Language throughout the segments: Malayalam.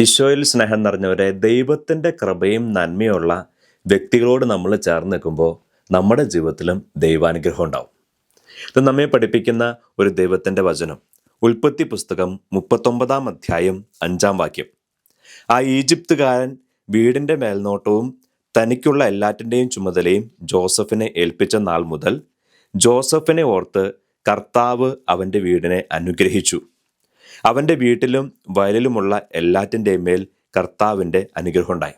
ഈശോയിൽ സ്നേഹം നിറഞ്ഞവരെ ദൈവത്തിന്റെ കൃപയും നന്മയുള്ള വ്യക്തികളോട് നമ്മൾ ചേർന്ന് നിൽക്കുമ്പോൾ നമ്മുടെ ജീവിതത്തിലും ദൈവാനുഗ്രഹം ഉണ്ടാവും. ഇത് നമ്മെ പഠിപ്പിക്കുന്ന ഒരു ദൈവത്തിന്റെ വചനം. ഉൽപ്പത്തി പുസ്തകം മുപ്പത്തൊമ്പതാം അധ്യായം അഞ്ചാം വാക്യം. ആ ഈജിപ്തുകാരൻ വീടിന്റെ മേൽനോട്ടവും തനിക്കുള്ള എല്ലാറ്റിന്റെയും ചുമതലയും ജോസഫിനെ ഏൽപ്പിച്ച നാൾ മുതൽ ജോസഫിനെ ഓർത്ത് കർത്താവ് അവന്റെ വീടിനെ അനുഗ്രഹിച്ചു. അവന്റെ വീട്ടിലും വയലിലുമുള്ള എല്ലാറ്റിന്റെയും മേൽ കർത്താവിന്റെ അനുഗ്രഹം ഉണ്ടായി.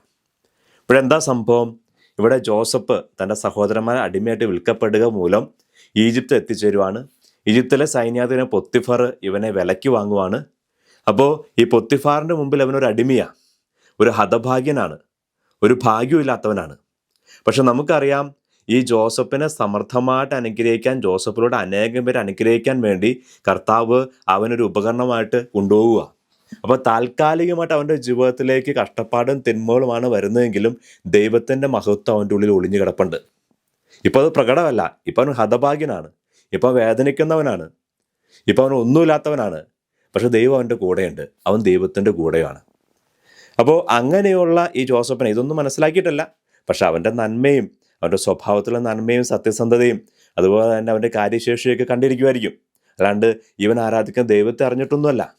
ഇവിടെന്താ സംഭവം? ഇവിടെ ജോസഫ് തന്റെ സഹോദരന്മാരെ അടിമയായിട്ട് വിൽക്കപ്പെടുക മൂലം ഈജിപ്ത് എത്തിച്ചേരുവാണ്. ഈജിപ്തിലെ സൈന്യാധിപനെ പൊത്തിഫർ ഇവനെ വിലയ്ക്ക് വാങ്ങുവാണ്. അപ്പോൾ ഈ പൊത്തിഫാറിന്റെ മുമ്പിൽ അവനൊരു അടിമയാണ് ഒരു ഹതഭാഗ്യനാണ് ഒരു ഭാഗ്യമില്ലാത്തവനാണ് പക്ഷെ നമുക്കറിയാം ഈ ജോസഫിനെ സമർത്ഥമായിട്ട് അനുഗ്രഹിക്കാൻ ജോസഫിലൂടെ അനേകം പേര് അനുഗ്രഹിക്കാൻ വേണ്ടി കർത്താവ് അവനൊരു ഉപകരണമായിട്ട് കൊണ്ടുപോവുക. അപ്പോൾ താൽക്കാലികമായിട്ട് അവന്റെ ജീവിതത്തിലേക്ക് കഷ്ടപ്പാടും തിന്മകളുമാണ് വരുന്നതെങ്കിലും ദൈവത്തിന്റെ മഹത്വം അവന്റെ ഉള്ളിൽ ഒളിഞ്ഞു കിടപ്പുണ്ട്. ഇപ്പോൾ അത് പ്രകടമല്ല. ഇപ്പൊ അവൻ ഹതഭാഗ്യനാണ്. ഇപ്പൊ വേദനിക്കുന്നവനാണ്. ഇപ്പൊ അവൻ ഒന്നുമില്ലാത്തവനാണ്. പക്ഷെ ദൈവം അവന്റെ കൂടെയുണ്ട്. അവൻ ദൈവത്തിന്റെ കൂടെയാണ്. അപ്പോൾ അങ്ങനെയുള്ള ഈ ജോസഫിനെ ഇതൊന്നും മനസ്സിലാക്കിയിട്ടല്ല. പക്ഷെ അവന്റെ നന്മയും അവന്റെ സ്വഭാവത്തിലുള്ള നന്മയും സത്യസന്ധതയും അതുപോലെ തന്നെ അവന്റെ കാര്യശേഷിയൊക്കെ കണ്ടിരിക്കുമായിരിക്കും. അല്ലാണ്ട് ഇവൻ ആരാധിക്കാൻ ദൈവത്തെ അറിഞ്ഞിട്ടൊന്നുമല്ല.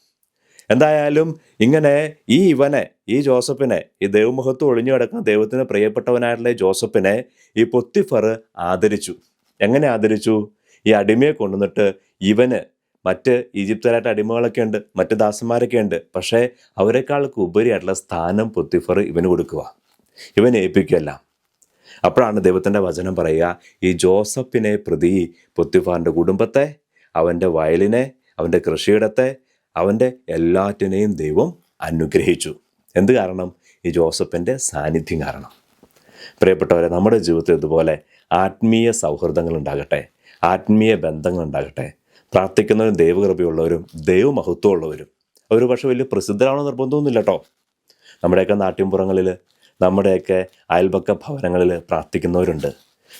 എന്തായാലും ഇങ്ങനെ ഈ ഇവനെ ഈ ജോസഫിനെ ഈ ദൈവമുഖത്ത് ഒളിഞ്ഞു കിടക്കുന്ന ദൈവത്തിന് പ്രിയപ്പെട്ടവനായിട്ടുള്ള ജോസഫിനെ ഈ പൊത്തിഫർ ആദരിച്ചു. എങ്ങനെ ആദരിച്ചു? ഈ അടിമയെ കൊണ്ടുവന്നിട്ട് ഇവന് മറ്റ് ഈജിപ്തരായിട്ട് അടിമകളൊക്കെ ഉണ്ട് മറ്റ് ദാസന്മാരൊക്കെ ഉണ്ട്. പക്ഷേ അവരെക്കാൾക്ക് ഉപരിയായിട്ടുള്ള സ്ഥാനം പൊത്തിഫർ ഇവന് കൊടുക്കുക ഇവൻ ഏൽപ്പിക്കുകയല്ല. അപ്പോഴാണ് ദൈവത്തിന്റെ വചനം പറയുക ഈ ജോസഫിനെ പ്രതി പൊത്തിഫാറിന്റെ കുടുംബത്തെ അവന്റെ വയലിനെ അവന്റെ കൃഷിയിടത്തെ അവന്റെ എല്ലാറ്റിനെയും ദൈവം അനുഗ്രഹിച്ചു. എന്ത് കാരണം? ഈ ജോസഫിന്റെ സാന്നിധ്യം കാരണം. പ്രിയപ്പെട്ടവരെ നമ്മുടെ ജീവിതത്തിൽ ഇതുപോലെ ആത്മീയ സൗഹൃദങ്ങൾ ഉണ്ടാകട്ടെ ആത്മീയ ബന്ധങ്ങൾ ഉണ്ടാകട്ടെ പ്രാർത്ഥിക്കുന്നവരും ദൈവകൃപയുള്ളവരും ദൈവമഹത്വമുള്ളവരും. അവർ പക്ഷേ വലിയ പ്രസിദ്ധരാണോ നിർബന്ധമൊന്നുമില്ല കേട്ടോ. നമ്മുടെയൊക്കെ നാട്യംപുറങ്ങളിൽ നമ്മുടെയൊക്കെ അയൽപക്ക ഭവനങ്ങളിൽ പ്രാർത്ഥിക്കുന്നവരുണ്ട്.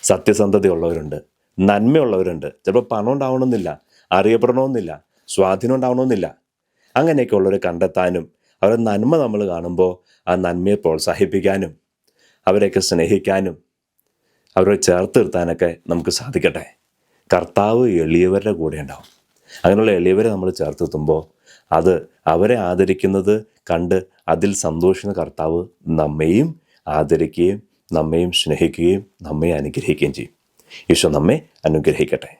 സത്യസന്ധതയുള്ളവരുണ്ട്. നന്മയുള്ളവരുണ്ട്. ചിലപ്പോൾ പണം ഉണ്ടാവണമെന്നില്ല അറിയപ്പെടണമെന്നില്ല സ്വാധീനം ഉണ്ടാവണമെന്നില്ല. അങ്ങനെയൊക്കെ ഉള്ളവരെ കണ്ടെത്താനും അവരെ നന്മ നമ്മൾ കാണുമ്പോൾ ആ നന്മയെ പ്രോത്സാഹിപ്പിക്കാനും അവരെയൊക്കെ സ്നേഹിക്കാനും അവരെ ചേർത്ത് നിർത്താനൊക്കെ നമുക്ക് സാധിക്കട്ടെ. കർത്താവ് എളിയവരുടെ കൂടെ ഉണ്ടാവും. അങ്ങനെയുള്ള എളിയവരെ നമ്മൾ ചേർത്ത് നിർത്തുമ്പോൾ അത് അവരെ ആദരിക്കുന്നത് കണ്ട് അതിൽ സന്തോഷിക്കുന്ന കർത്താവ് നമ്മെയും ആദരിക്കുകയും നമ്മെയും സ്നേഹിക്കുകയും നമ്മെ അനുഗ്രഹിക്കുകയും ചെയ്യും. ഈശോ നമ്മെ അനുഗ്രഹിക്കട്ടെ.